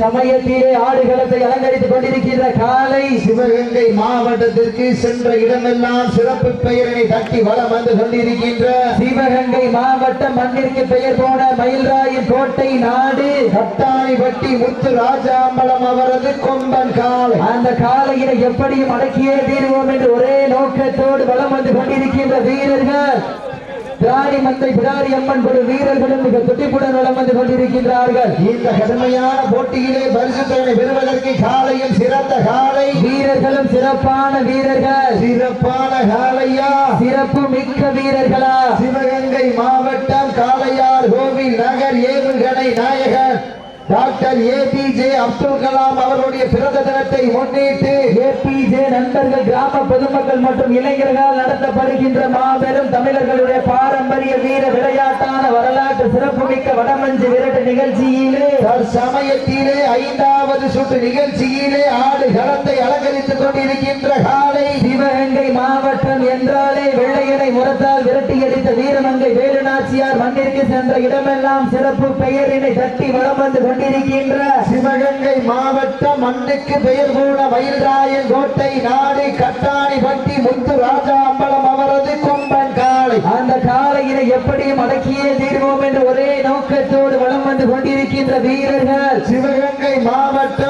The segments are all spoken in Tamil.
சமயத்திலே ஆடுகளத்தை அலங்கரித்துக் கொண்டிருக்கின்ற காலை சிவகங்கை மாவட்டத்திற்கு சென்ற இடமெல்லாம் சிறப்பு பெயரினை தட்டி வலம் வந்து கொண்டிருக்கின்ற சிவகங்கை மாவட்டம் மண்ணிற்கு பெயர் போன மயில்ராயின் கோட்டை நாடு. கட்டாணிப்பட்டி முத்து ராஜாம்பலம் அவரது கொம்பன் காலை அந்த காலையினை எப்படியும் அடக்கியே தீர்வோம் என்று ஒரே நோக்கத்தோடு வலம் வந்து கொண்டிருக்கின்ற வீரர்கள். திராணி மந்தை பிடாரி அம்மன் குழு வீரர்களும் மிக துடிப்புடன் வலம் வந்து கொண்டிருக்கின்றார்கள். இந்த கடுமையான போட்டியிலே பரிசுத்தனை பெறுவதற்கு காலையும் சிறந்த காலை. வீரர்களும் சிறப்பான வீரர்கள். சிறப்பான காலையா? சிறப்பு மிக்க வீரர்களா? சிவகங்கை மாவட்டம் காளையார் கோவில் நகர் ஏவுகணை நாயகர் doctor A P J Abdul Kalam அவர்களுடைய பிறந்த தினத்தை முன்னிட்டு ஏபிஜே நண்பர்கள் கிராம பொதுமக்கள் மற்றும் இளைஞர்களால் நடத்தப்படுகின்ற மாபெரும் தமிழர்களுடைய பாரம்பரிய வீர விளையாட்டான வரலாற்று சிறப்புமிக்க வடமஞ்சு விரட்டு நிகழ்ச்சியிலே சமயத்திலே ஐந்தாவது சுற்று நிகழ்ச்சியிலே ஆடு களத்தை அலங்கரித்துக் கொண்டிருக்கின்ற காலை சிவகங்கை மாவட்டம் என்றாலே வெள்ளையனை முரத்தால் விரட்டி அடித்த வீரமங்கை வேலுநாச்சியார் மண்ணிற்கு சென்ற இடமெல்லாம் சிறப்பு பெயரினை தட்டி வலம் வந்து கொண்டிருக்கின்ற சிவகங்கை மாவட்டம் மண்ணுக்கு பெயர் போன மயில்ராயன் கோட்டை நாடு கட்டாணி பட்டி முத்து ராஜா அம்பலம் அவரது கொம்பன் காளை. அந்த காலையினை எப்படியும் அடக்கியே தீர்வோம் என்று ஒரே நோக்கத்தோடு வலம் வந்து கொண்டிருக்கின்ற வீரர்கள். சிவகங்கை மாவட்டம்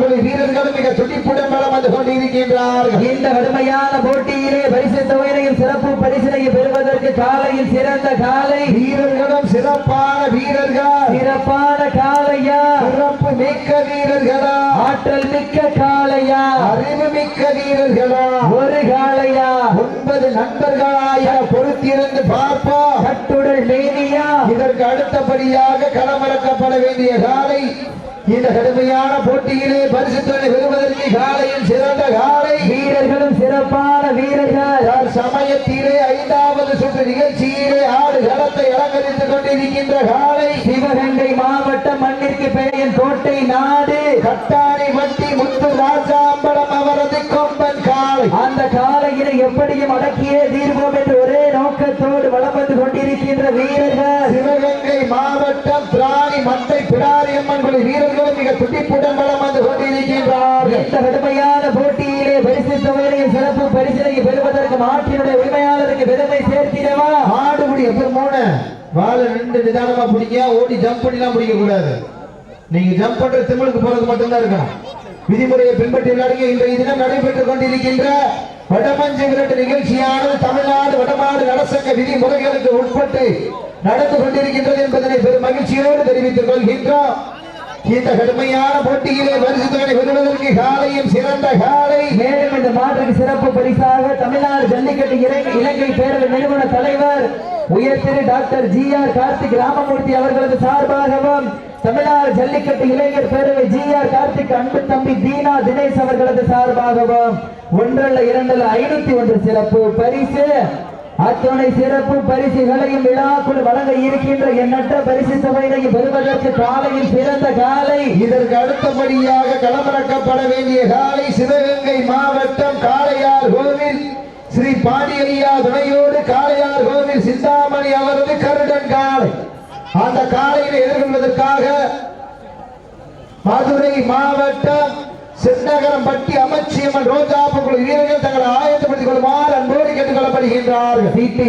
குழு வீரர்களும் மிக துடிப்புடன் வலம் வந்து கொண்டிருக்கின்றார்கள். இந்த கடுமையான போட்டியிலே பரிசு தொகையினையும் சிறப்பு பரிசினையும் பெறுவதற்கு காலையில் சிறந்த காலை. வீரர்களும் சிறப்பான வீரர்கள். சிறப்பான காலையா? சிறப்பு மிக்க வீரர்களா? ஆற்றல் மிக்க காலையா? அறிவு மிக்க வீரர்களா? ஒரு காலையா? ஒன்பது நண்பர்களாய பொறுத்திருந்து பார்ப்போம். கட்டுடல் மேனியா? இதற்கு அடுத்தபடியாக களமிறக்கப்பட வேண்டிய காலை இந்த கடுமையான போட்டியிலே பரிசுத்தனை பெறுவதற்கு காலையும் சிறந்த காலை. வீரர்களும் சிறப்பான வீரர்கள். சமயத்திலே ஐந்தாவது சுற்று நிகழ்ச்சியிலே ஆடு களத்தை அலங்கரித்துக் கொண்டிருக்கின்ற காலை. சிவகங்கை மாவட்டம் மண்ணிற்கு பெயர் கோட்டை நாடு. கட்டாணி வட்டி முத்து ராஜாம்பலம் அவரது கொம்பன் காலை. அந்த காலையினை எப்படியும் அடக்கியே தீர்வோம் என்று ஒரே நோக்கத்தோடு வலம் வந்து கொண்டிருக்கின்ற வீரர்கள். சிவகங்கை மாவட்டம் திராணி மந்தை பிடாரியம்மன் குழு வீரர்களும் மிக துடிப்புடன் வலம் வந்து கொண்டிருக்கின்றார்கள். இந்த கடுமையான போட்டியிலே பரிசு தொகையினையும் சிறப்பு பரிசினையும் பெறுவதற்கு மாற்றினுடைய உரிமையாளருக்கு பெருமை சேர்த்திடவா? ஆடுபடி மூணு வாழை நின்று நிதானமா பிடிக்க ஓடி ஜம்ப் பண்ணிலாம் பிடிக்க கூடாது நீங்க ஜம்ப் பண்ற திமிழுக்கு போறது மட்டும்தான் இருக்கணும். விதிமுறையை பின்பற்றி விளையாடுங்க இன்றைய தினம் நடைபெற்றுக் கொண்டிருக்கின்ற வடமஞ்சு விரட்டு நிகழ்ச்சியானது தமிழ்நாடு வடமாடு நலசங்க விதிமுறைகளுக்கு உட்பட்டு நடந்து கொண்டிருக்கின்றது என்பதனை பெரும் மகிழ்ச்சியோடு தெரிவித்துக் கொள்கின்றோம். இந்த கடுமையான போட்டியிலே பரிசுத்தனை பெறுவதற்கு காலையும் சிறந்த காலை. மேலும் இந்த மாற்றுக்கு சிறப்பு பரிசாக தமிழ்நாடு ஜல்லிக்கட்டு இலங்கை பேரவை நிறுவன தலைவர் உயர்திரு doctor G R Karthik Ramamurthy அவர்களது சார்பாகவும் தமிழ்நாடு ஜல்லிக்கட்டு இளைஞர் பேரவை ஜி ஆர் கார்த்திக் அன்பு தம்பி தீனா தினேஷ் அவர்களது சார்பாகவும் ஒன்றல்ல இரண்டல்ல ஐநூத்தி ஒன்று சிறப்பு பரிசு. அத்துணை சிறப்பு பரிசுகளையும் விழாக்குள் வழங்க இருக்கின்ற எண்ணற்ற பரிசு தொகையினையும் பெறுவதற்கு காலையில் சிறந்த காலை. இதற்கு அடுத்தபடியாக களமிறக்கப்பட வேண்டிய காலை சிவகங்கை மாவட்டம் காளையார் கோவில். ஸ்ரீ பாண்டியையா துணையோடு காளையார் கோவில் சிந்தாமணி அவரது கருடன் காளை. அந்த காளையை எதிர்கொள்வதற்காக மதுரை மாவட்டம் சென்னகரம் பட்டி அமைச்சியம்மன் ரோஜாப்பு குழு வீரர்கள் தங்களை ஆயத்தப்படுத்திக் கொள்ளுமாறு அன்போடு கேட்டுக் கொள்ளப்படுகின்றார்கள் சீட்டு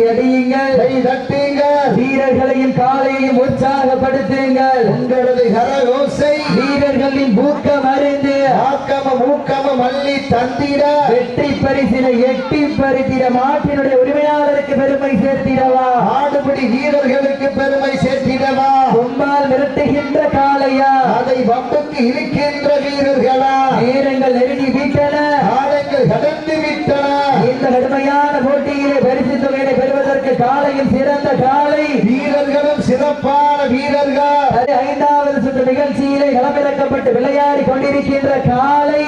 கை தட்டுங்கள். வீரர்களையும் காலையையும் உற்சாகப்படுத்துங்கள். உங்களது கரகோசை வீரர்களின் ஊக்கம் அறிந்து. ஆக்கம ஊக்கம மல்லி தந்திட. வெற்றி பரிசினை எட்டி பறித்திட மாட்டினுடைய உரிமையாளருக்கு பெருமை சேர்த்திடவா. ஆடுபடி வீரர்களுக்கு பெருமை சேர்த்திடவா. கொம்பால் மிரட்டுகின்ற காளையா. அதை வம்புக்கு இழுக்கின்ற வீரர்களா. வீரங்கள் நெருங்கி விட்டன. காலங்கள் கடந்து விட்டன. இந்த கடுமையான போட்டியிலே பரிசு தொகையை பெறுவதற்கு காலையில் சிறந்த காலை. வீரர்களும் சிறப்பான வீரர்கள். ஐந்தாவது சுற்று நிகழ்ச்சியிலே களமிறக்கப்பட்டு விளையாடி கொண்டிருக்கின்ற காலை.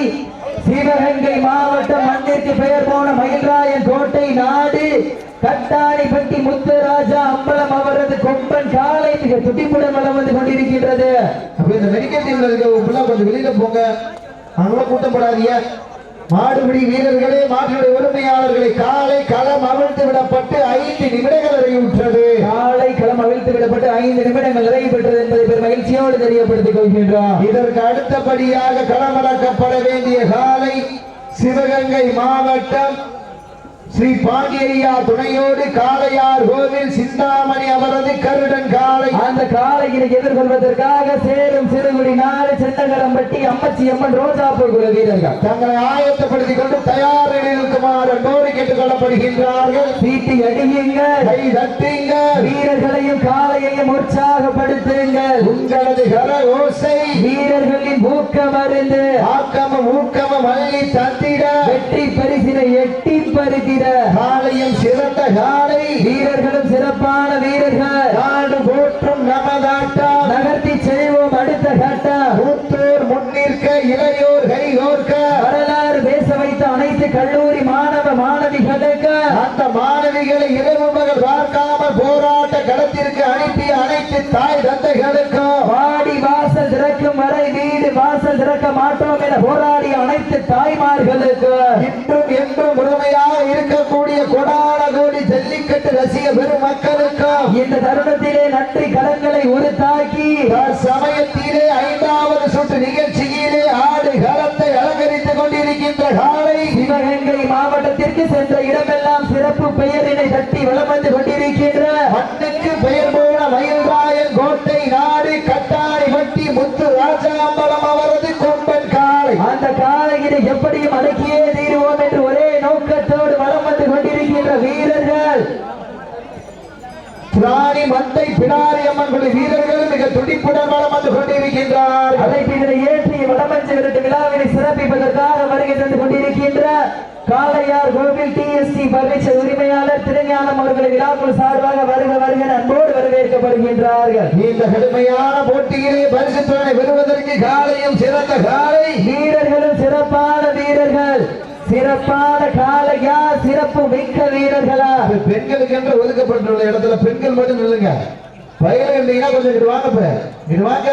சிவகங்கை மாவட்டம் மண்ணிற்கு பெயர் போன மயில்ராயன் கோட்டை நாடு. கட்டாணிப்பட்டி முத்துராஜா அம்பலம் அவரது கொம்பன் காலை. மிக துடிப்புடன் வலம் வந்து கொண்டிருக்கின்றது. அப்ப இந்த மெடிக்கல் டீம்ல இருக்க கொஞ்சம் வெளியில போங்க. அங்க கூட்டம் போடாதீங்க. மாடுபிடி வீரர்களே மாட்டினுடைய உரிமையாளர்களை காலை களம் அவிழ்த்து விடப்பட்டு ஐந்து நிமிடங்கள் நிறைவுற்றது. காலை களம் அவிழ்த்து விடப்பட்டு ஐந்து நிமிடங்கள் நிறைவு பெற்றது என்பதை பெரும் மகிழ்ச்சியோடு தெரியப்படுத்திக் கொள்கின்றோம். இதற்கு அடுத்தபடியாக களமிறக்கப்பட வேண்டிய காலை சிவகங்கை மாவட்டம் ஸ்ரீ பாண்டியையா துணையோடு காளையார் கோவில் சிந்தாமணி அவரது கருடன் காளை. அந்த காலையினை எதிர்கொள்வதற்காக சேரும் சிறுகுடி நாடு சென்னகரம்பட்டி அம்மச்சி அம்மன் ரோஜாப்பூ குல வீரர்கள். தங்களை ஆயத்தப்படுத்திக் கொண்டு தயார் நிலையில் இருக்குமாறு அன்போடு கேட்டுக் கொள்ளப்படுகின்றார்கள் சீட்டி அடியுங்கள். கை தட்டுங்க வீரர்களையும் காலையையும் உற்சாகப்படுத்துங்கள். உங்களது கர ஓசை. வீரர்களின் ஊக்கம் அறிந்து ஆக்கமும் ஊக்கமும் அள்ளி தந்திட. வெற்றி பரிசினை எட்டி பருத்திட காலையும் சிறந்த காலை வீரர்களும் சிறப்பான வீரர்கள். நாடு போற்றும் நமதாட்டம் நகர்த்தி செய்வோம் அடுத்த கட்டம் மூத்தோர் முன்னிற்க இளையோர் கைகோர்க்க வரலாறு பேச வைத்த அனைத்து கல்லூரி மாணவ மாணவிகளுக்கு. அந்த மாணவிகளை இரவு பகல் பார்க்காமல் போராட்ட களத்திற்கு அனுப்பிய அனைத்து தாய் இன்றும் என்றும் முழுமையாக இருக்கக்கூடிய கொடான கோடி ஜல்லிக்கட்டு ரசிக பெருமக்களுக்கும் இந்த தருணத்திலே நன்றி கடன்களை உருத்தாக்கி சமயத்திலே ஐந்தாவது சுற்று நிகழ்ச்சியிலே ஆடு களத்தை அலங்கரித்துக் கொண்டிருக்கின்ற காலை சிவகங்கை மாவட்டத்திற்கு சென்ற இடமெல்லாம் சிறப்பு பெயரினை தட்டி வலம் வந்து கொண்டிருக்கின்ற மண்ணுக்கு பெயர் பிராணி மந்தை பிடாரி அம்மன்களின் வீரர்கள் மிக துடிப்புடன் வளம் வந்து கொண்டிருக்கின்றார். அழைப்பினை ஏற்றி வடமஞ்சு விரட்டு விழாவினை சிறப்பிப்பதற்காக வருகை தந்து கொண்டிருக்கின்ற காளையார் கோவில் டிஎஸ்டி பர்னிச்சர் உரிமையாளர் திருஞானம் அவர்களை விழாக்குழு சார்பாக வருக வருக அன்போடு வரவேற்கப்படுகின்றார்கள். இந்த கடுமையான போட்டியிலே பரிசுத்தனை பெறுவதற்கு காலையும் சிறந்த காலை வீரர்களும் சிறப்பான வீரர்கள். சிறப்பான காளையா சிறப்பு மிக்க வீரர்களா. பெண்களுக்கு என்று ஒதுக்கப்பட்டுள்ள இடத்துல பெண்கள் மட்டும் நில்லுங்க. பயில இருந்தீங்கன்னா கொஞ்சம் இங்கிட்டு வாங்க. இங்கிட்டு வாங்க.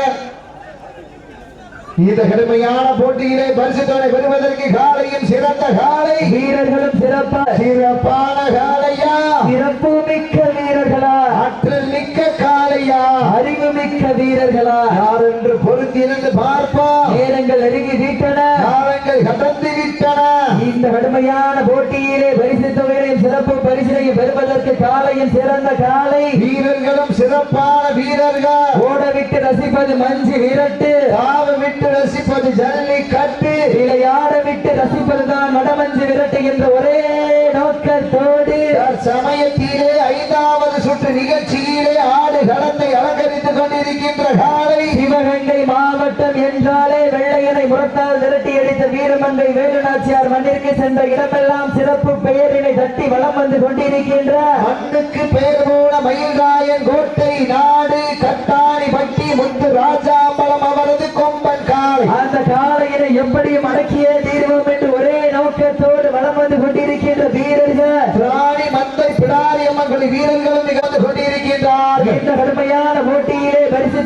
இந்த கடுமையான போட்டியிலே பரிசுத்தனை பெறுவதற்கு காலையும் சிறந்த காலை வீரர்களும் சிறப்பா சிறப்பான காலையா சிறப்பு மிக்க வீரர்களா. ஆற்றல் மிக்க காலையா அறிவு மிக்க வீரர்களா. யார் என்று பொருத்தியிருந்து பார்ப்போம். நேரங்கள் நெருங்கி விட்டன. காலங்கள் கடந்து இந்த கடுமையான போட்டியிலே பரிசு தொகையையும் சிறப்பு பரிசினையும் பெறுவதற்கு காலையும் சிறந்த காலை. வீரர்களும் சிறப்பான வீரர்கள். ஓடவிட்டு ரசிப்பது மஞ்சு விரட்டு. தாவ விட்டு ரசிப்பது ஜல்லி கட்டு விளையாட விட்டு ரசிப்பதுதான் வடமஞ்சு விரட்டு என்ற ஒரே நோக்கத்தோடு. சமயத்திலே ஐந்தாவது சுற்று நிகழ்ச்சியிலே ஆடு களத்தை அலங்கரித்துக் கொண்டிருக்கின்ற காலை. சிவகங்கை மாவட்டம் என்றாலே வெள்ளையனை முரட்டால் விரட்டி அடித்த வீரமங்கை வேலுநாச்சியார் மண்ணிற்கு சென்ற இடமெல்லாம் சிறப்பு பெயரினை தட்டி வலம் வந்து கொண்டிருக்கின்ற மண்ணுக்கு பெயர் போன மயில்ராயன் கோட்டை நாடு கட்டாணி பட்டி முத்து ராஜாம்பலம் அவரது கொம்பன் காலை. அந்த காலையினை எப்படியும் அடக்கியே தீர்வோம் என்று ஒரே நோக்கத்தோடு வலம் வந்து கொண்டிருக்கின்ற வீரர்கள். பிராணி மந்தை பிடாரி அம்மன்களின் வீரர்களும் நிகழ்ந்து கொண்டிருக்கின்றார்கள். இந்த கடுமையான போட்டியிலே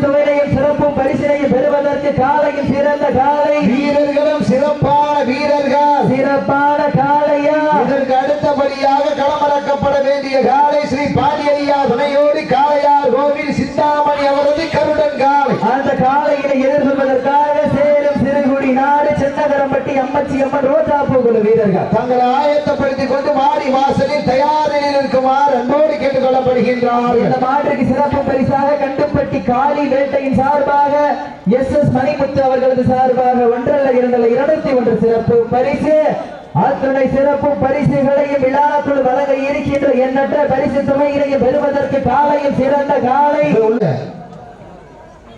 பரிசு தொகையையும் சிறப்பும் பரிசினையும் பெறுவதற்கு காலையும் சிறந்த காலை. வீரர்களும் சிறப்பான வீரர்கள். சிறப்பான காளையா? இதற்கு அடுத்தபடியாக களமிறக்கப்பட வேண்டிய காலை ஸ்ரீ பாண்டியையா துணையோடு காளையார் கோவில் சிந்தாமணி அவரது கருடன் காலை அந்த காளையினை எதிர்கொள்வதற்காக அம்மன் ரோஜா பூகுல வீரர்கள். தங்களை ஆயத்தப்படுத்திக் கொண்டு மாடி வாசலில் தயார் நிலையில் இருக்குமாறு அன்போடு கேட்டுக் இந்த மாற்றுக்கு சிறப்பு பரிசாக கண்டுப்பட்டி காளி வேட்டையின் சார்பாக எஸ் எஸ் மணிமுத்து அவர்களது சார்பாக ஒன்றல்ல இரண்டல்ல இருநூத்தி ஒன்று சிறப்பு பரிசு. அத்துணை சிறப்பு பரிசுகளையும் விழாக்குள் வழங்க இருக்கின்ற எண்ணற்ற பரிசு தொகையினையும் பெறுவதற்கு காலையும் சிறந்த காலை.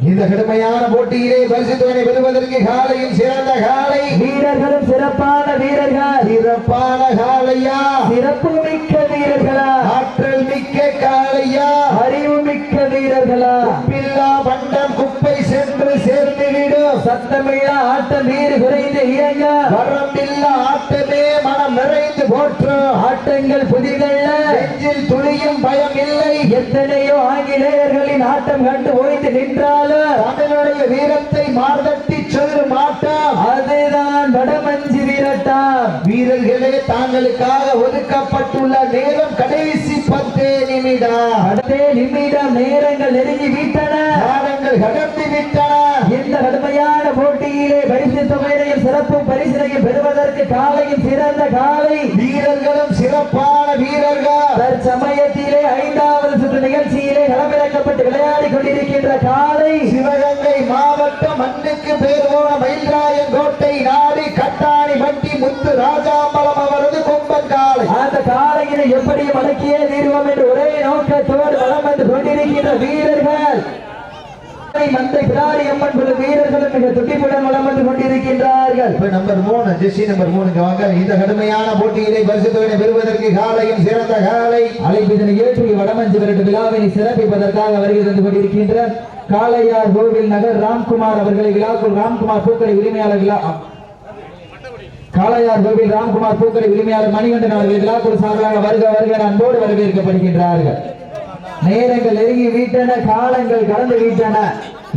இந்த கடுமையான போட்டியிலே பரிசு தொகை பெறுவதற்கு காலையும் சிறந்த காலை. வீரர்களும் சிறப்பான வீரர்கள். சிறப்பான காலையா? சிறப்பு மிக்க வீரர்களா? சத்தமில்லா ஆட்டம் வீறு குறைந்து இயங்க. வரம்பில்ல ஆட்டமே மனம் நிறைந்து போற்றும் ஆட்டங்கள் புதிதல்ல. நெஞ்சில் துளியும் பயம் இல்லை எத்தனையோ ஆங்கிலேயர்களின் ஆட்டம் கண்டு ஓய்ந்து நின்றாலும் தமிழுடைய வீரத்தை மார்தட்டி சொல்லும் ஆட்டம். அதுதான் வடமஞ்சி வீரட்டாம். உங்களுக்காக ஒதுக்கப்பட்டுள்ள நேரம் கடைசி பத்து நிமிடம். அடுத்தே நிமிடம் நேரங்கள் நெருங்கி விட்டன. காலங்கள் கடந்து காலையும் சிறந்த காலை. வீரர்களும் சிறப்பான வீரர்கள். தற்சமயத்திலே ஐந்தாவது சுற்று நிகழ்ச்சியிலே களமிறக்கப்பட்டு விளையாடி கொண்டிருக்கின்ற காலை. சிவகங்கை மாவட்டம் மண்ணுக்கு பேர் போன மயில்ராயன் கோட்டை நாடு கட்டாணி மட்டி முத்து ராஜாம்பலம் அவரது கொம்பன் காலை. அந்த காலையினை எப்படியும் அடக்கியே தீர்வோம் என்று ஒரே நோக்கத்தோடு வளம் வந்து கொண்டிருக்கின்ற வீரர்கள். மந்தை பிடாரி அம்மன் குழு வீரர்களும் மிக துடிப்புடன் வளம் வந்து கொண்டிருக்கின்றார்கள். இப்ப நம்பர் மூணு ஜெர்சி நம்பர் மூணுங்க வாங்க. இந்த கடுமையான போட்டியிலே பரிசுத்தவனை பெறுவதற்கு காலையும் சிறந்த காலை. அழைப்பிதனை ஏற்றி வடமஞ்சு விரட்டு விழாவினை சிறப்பிப்பதற்காக வருகை தந்து கொண்டிருக்கின்ற காளையார் கோவில் நகர் ராம்குமார் அவர்களை விழாக்குள் ராம்குமார் பூக்கடை உரிமையாளர் விழா காளையார் கோவில் ராம்குமார் பூக்கடை உரிமையாளர் மணிகண்டன் அவர்கள் விழாக்குள் சார்பாக வருக வருக அன்போடு வரவேற்கப்படுகின்றார்கள். நேரங்கள் நெருங்கி வீட்டன காலங்கள் கடந்து வீட்டன.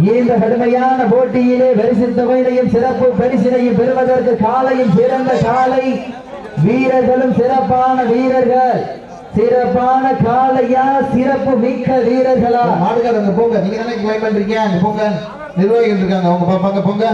இந்த கடுமையான போட்டியிலே பரிசு தொகையினையும் சிறப்பு பரிசினையும் பெறுவதற்கு காலையும் சிறந்த காலை வீரர்களும் சிறப்பான வீரர்கள். சிறப்பான காலையா? சிறப்பு மிக்க வீரர்களா? மாடுகார் அங்க போங்க. நீங்க தானே கிளைம் பண்றீங்க? அங்க போங்க. நிர்வாகிகள் இருக்காங்க. அவங்க பாப்பாங்க போங்க.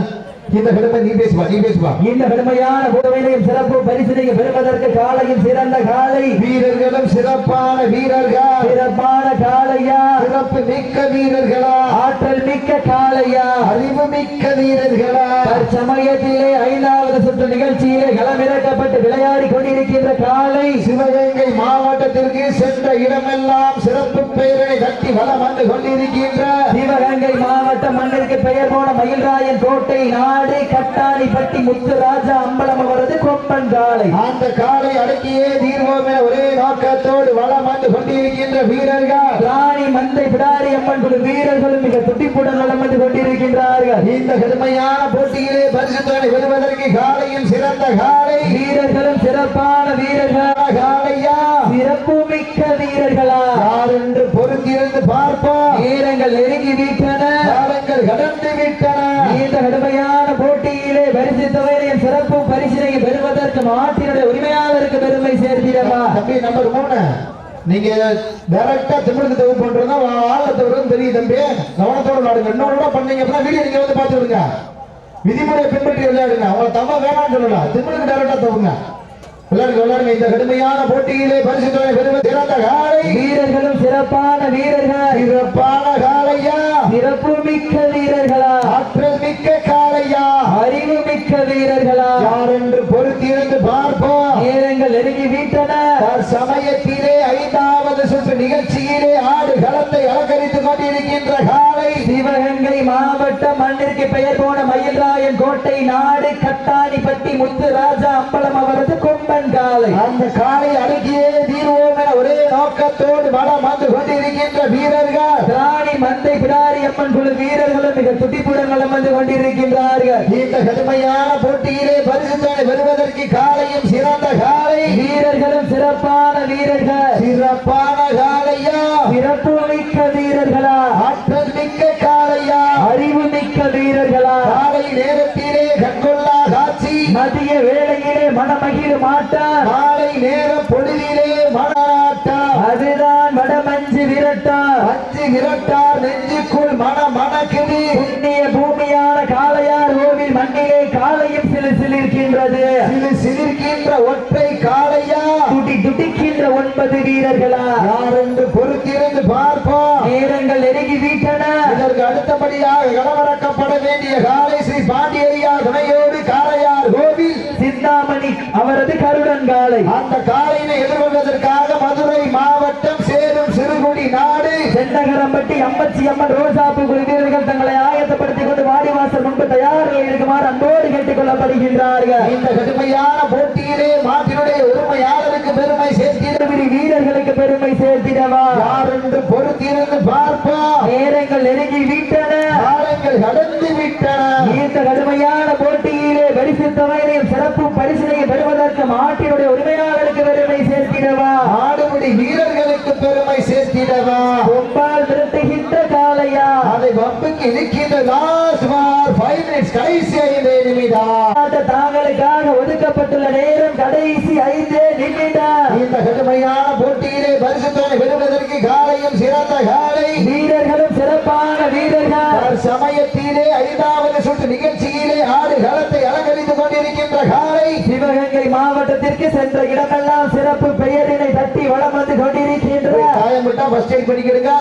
இந்த கடுமை நீ பேசுவா நீ பேசுவா? இந்த கடுமையான போட்டியினையும் சிறப்பு பரிசினையும் பெறுவதற்கு காலையும் சிறந்த காலை. வீரர்களும் சிறப்பான வீரர்கள்? சிறப்பான காளையா? சிறப்பு மிக்க வீரர்களா? ஆற்றல் மிக்க காளையா? அறிவு மிக்க வீரர்களா? தற்சமயத்திலே ஐந்தாவது சுற்று நிகழ்ச்சியிலே களமிறக்கப்பட்டு விளையாடி கொண்டிருக்கின்ற காலை சிவகங்கை மாவட்டத்திற்கு சென்ற இடமெல்லாம் சிறப்பு பெயரை தட்டி வளம் வந்து கொண்டிருக்கின்ற சிவகங்கை மாவட்டம் மண்ணிற்கு பெயர் போன மயில்ராயன் கோட்டை நாடு கட்டாணிப்பட்டி முத்துராஜா அம்பலம் அவரது கொம்பன் காலை அந்த காலை அடக்கியே தீர்வோம் என ஒரே நோக்கத்தோடு வளம் வந்து கொண்டிருக்கின்ற வீரர்கள். ராணி மந்தை பிடாரி அம்மன் குழு வீரர்களும் மிக துடிப்புடன் வளம் வந்து கொண்டிருக்கின்றார்கள். இந்த கடுமையான போட்டியிலே பரிசுத்தனை பெறுவதற்கு காலையும் சிறந்த காலை வீரர்களும் சிறப்பான வீரர்கள். காலையா சிறப்பு மிக்க வீரர்களா? யார் என்று பொருத்தியிருந்து பார்ப்போம். வீரங்கள் நெருங்கி விட்டன. காலங்கள் கடந்து விட்டன. இந்த கடுமையான போட்டியிலே பரிசு தொகையினையும் சிறப்பு பரிசினையும் பெறுவதற்கு மாட்டினுடைய உரிமையாளருக்கு பெருமை சேர்த்திடவா? தம்பி நம்பர் மூணு. நீங்க டைரக்டா தமிழுக்கு தவிர பண்றதா ஆள தெரியும் தம்பி. கவனத்தோட விளையாடுங்க இன்னொரு பண்ணீங்க அப்படின்னா வீடியோ நீங்க வந்து பார்த்துருங்க விதிமுறை பின்பற்றி விளையாடுங்க. அவங்க தவ வேணாம்னு சொல்லலாம் தமிழுக்கு டைரக்டா தவுங்க விளையாடுங்க விளையாடுங்க இந்த கடுமையான போட்டியிலே பரிசு தொகை பெறுவது சிறந்த காலை. வீரர்களும் சிறப்பான வீரர்கள். சிறப்பான காலையா. சிறப்பு மிக்க வீரர்களா. ஆற்றல் மிக்க காலையா. அறிவு மிக்க வீரர்களா. யார் என்று பொறுத்திருந்து பார்ப்போம். நேரங்கள் நெருங்கி விட்டன. சமயத்திலே ஐந்தாவது சுற்று நிகழ்ச்சியிலே ஆடு களத்தை அலங்கரித்துக் கொண்டிருக்கின்ற காலை. சிவகங்கை மாவட்டம் மண்ணிற்கு பெயர் போன மயில்ராயன் கோட்டை நாடு கட்டாணிப்பட்டி முத்து ராஜா அம்பலம் அவரது கொம்பன். காலை. அந்த காலை அடக்கியே தீர்வோம் என ஒரே நோக்கத்தோடு வளம் வந்து கொண்டிருக்கின்ற வீரர்கள். ராணி மந்தை பிடாரி அம்மன் குழு வீரர்களும் மிக துடிப்புடன் வந்து கொண்டிருக்கின்றார்கள். இந்த கடுமையான போட்டியிலே பரிசுத்தனை பெறுவதற்கு காலையும் சிறந்த காலை. வீரர்களும் சிறப்பான வீரர்கள். சிறப்பான காலையா? சிறப்பு மிக்க வீரர்களா? ஆற்றல் மிக்க காலையா? அறிவு மிக்க வீரர்களா? காலை நேரத்திலே கண்கொள்ளா காட்சி. மதிய வேளையிலே மனமகிழ் மாட்டார் மாலை நேர பொழுதிலே மனாட்டம் அதுதான் வடமஞ்சு விரட்டார் அஞ்சு விரட்டார் நெஞ்சுக்குள் மன மணக்குது புண்ணிய பூமியான காளையார் கோவில் மண்ணிலே காளையும் சிலு சிலிர்க்கின்றது. சிலு சிலிர்க்கின்ற ஒற்றை காளையா? துடி துடிக்கின்ற ஒன்பது வீரர்களா? யார் என்று பொறுத்திருந்து பார்ப்போம். நேரங்கள் நெருங்கி வீட்டன. இதற்கு அடுத்தபடியாக களமிறக்கப்பட வேண்டிய காலை ஸ்ரீ பாண்டியரியா துணையோடு காளையார் கோவில் சிந்தாமணி அவரது கருடன் காளை. அந்த காளையினை எதிர்கொள்வதற்காக மதுரை மாவட்டம் சேரும் சிறுகுடி நாடு. செண்டகரம்பட்டி அம்பச்சி அம்மன் ரோசாப்பு குழு வீரர்கள் தங்களை ஆயத்தப்படுத்திக் கொண்டு வாடிவாசல் முன்பு தயாரில் இருக்குமாறு அன்போடு கேட்டுக் கொள்ளப்படுகின்றார்கள். இந்த கடுமையான போட்டியிலே மாட்டினுடைய உரிமையாளருக்கு பெருமை சேர்த்திட இருபிடி வீரர்களுக்கு பெருமை சேர்த்திடவா? யார் என்று பொறுத்திருந்து பார்ப்போம் நேரங்கள் நெருங்கி விட்டன. காலங்கள் கடந்து விட்டன. இந்த கடுமையான போட்டியிலே பரிசு தொகையினையும் சிறப்பு பரிசினையும் பெறுவதற்கு மாட்டினுடைய உரிமையாளருக்கு பெருமை சேர்த்திடவா? ஆடுபடி வீரர்களுக்கு பெருமை சேர்த்திடவா? கொம்பால் நிறுத்துகின்ற காளையா? அதை வம்புக்கு இழுக்கின்ற லாஸ்ட் பார் ஃபைவ் மினிட்ஸ் கடைசி ஐந்து ஆட்ட தாங்களுக்காக ஒதுக்கப்பட்டுள்ள நேரம் கடைசி ஐந்து நிமிடம். இந்த கடுமையான போட்டியிலே பரிசுத்தனை பெறுவதற்கு காலையும் சிறந்த காலை வீரர்களும் சிறப்பான வீரர்கள். சமயத்திலே ஐந்தாவது சுற்று நிகழ்ச்சியிலே ஆடு களத்தை கொண்டிருக்கின்ற காலை சிவகங்கை மாவட்டத்திற்கு சென்ற இடமெல்லாம் சிறப்பு பெயரினை தட்டி வளம் வந்து கொண்டிருக்கின்ற காயம் விட்டா ஃபர்ஸ்ட் எய்ட் பண்ணிக்கிடுங்க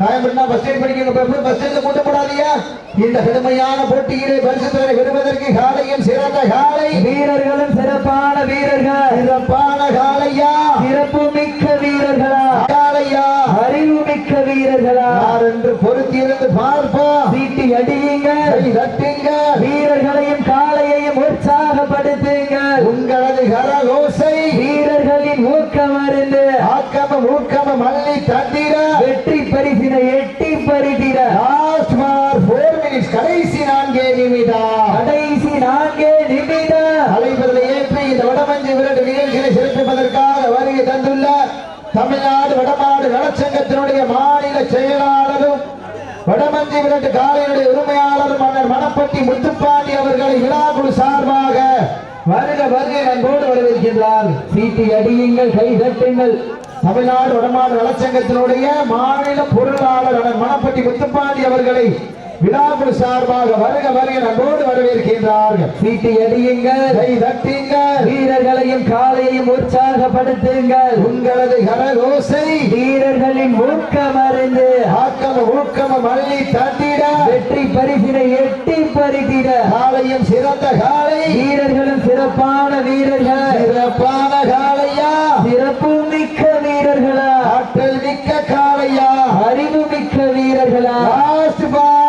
காயம் விட்டா ஃபர்ஸ்ட் எய்ட் பண்ணிக்கங்க ஃபர்ஸ்ட் எய்ட்ல கூட்ட போடாதீங்க இந்த கடுமையான போட்டியிலே பரிசுத்தனை பெறுவதற்கு காலையும் சிறந்த காலை. வீரர்களும் சிறப்பான வீரர்கள். சிறப்பான காலையா? சிறப்பு மிக்க வீரர்களா? காலையா? அறிவு மிக்க வீரர்களா? என்று பொருத்தியிருந்து பார்ப்போம். சீட்டி அடியுங்க. தட்டுங்க. வீரர்களையும் காளையையும் உற்சாகப்படுத்துங்கள் உங்களது கரகோசை வீரர்களின் ஊக்கம் அறிந்து ஆக்கம ஊக்கம மல்லி தட்டிட வெற்றி பரிசினை எட்டி பரிதிட லாஸ்ட் மார் ஃபோர் மினிட்ஸ் கடைசி நான்கே நிமிடம். கடைசி நான்கே நிமிடம். அலைபதில் ஏற்றி இந்த வடமஞ்சி விரட்டு நிகழ்ச்சியை சிறப்பிப்பதற்காக வருகை தந்துள்ள தமிழ்நாடு வடமாடு நலச்சங்கத்தினுடைய மாநில செயலாளரும் வடமஞ்சி விரட்டு காலையினுடைய உரிமையாளரும் மன்னர் மணப்பட்டி முத்துப்பாண்டி அவர்களை விழாக்குழு சார்பாக வருக வருகை அன்போடு வரவேற்கின்றார் சீட்டி அடியுங்கள் கை தட்டுங்கள். தமிழ்நாடு வடமாடு நலச்சங்கத்தினுடைய மாநில பொருளாளர் மணப்பட்டி முத்துப்பாண்டி அவர்களை விழாக்குழு சார்பாக வருக வருக அன்போடு வரவேற்கின்றார்கள். சீட்டி அடியுங்கள் கை தட்டிங்க வீரர்களையும் காளையையும் உற்சாகப்படுத்துங்கள். உங்களது கரகோசை. வீரர்களின் ஊக்கம் அறிந்து. ஆக்கம ஊக்கம மல்லி தட்டிட. வெற்றி பரிசினை எட்டி பரிதிட காலையும் சிறந்த காலை. வீரர்களும் சிறப்பான வீரர்கள். சிறப்பான காலையா. சிறப்பு மிக்க வீரர்களா. ஆற்றல் மிக்க காலையா. அறிவு மிக்க வீரர்களா. லாஸ்ட் பார்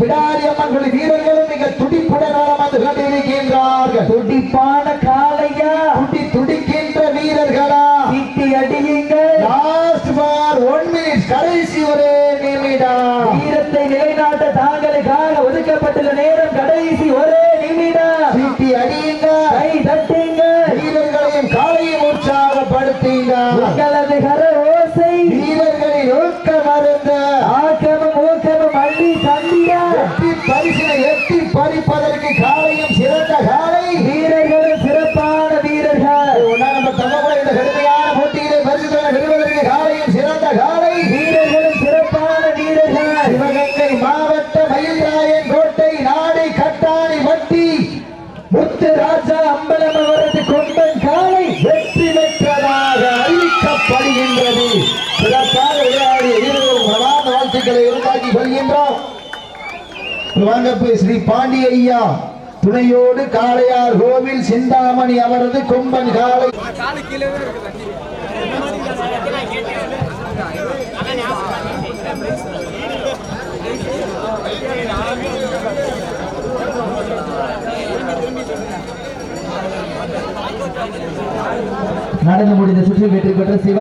பிடாரி அம்மன் வீரர்களும் மிக துடிப்புடன் வலம் வந்து கொண்டிருக்கின்றார்கள் துடிப்பான காலையா துடி துடிக்கின்ற வீரர்களா? சீட்டி அடியுங்கள். லாஸ்ட் பார் ஒன் மினிட் கடைசி ஒரே நிமிடம். வீரத்தை நிலைநாட்ட தாங்களுக்காக ஒதுக்கப்பட்டுள்ள நேரம் கடைசி ஒரே நிமிடம். சீட்டி அடியுங்க கை தட்டுங்க வீரர்களையும் காலையும் உற்சாகப்படுத்துங்க உங்களது கர முத்து ராஜா அம்பலம் அவரது கொம்பன் காலை வெற்றி பெற்றதாக அறிவிக்கப்படுகின்றது. சிறப்பாக விளையாடிய வீரர்கள் மலான வாழ்த்துக்களை உருவாக்கி கொள்கின்றோம். வாங்க ஸ்ரீ பாண்டி ஐயா துணையோடு காளையார் கோவில் சிந்தாமணி அவரது கொம்பன் காலை. நடந்து முடிந்த சுற்றில் வெற்றி பெற்ற சிவ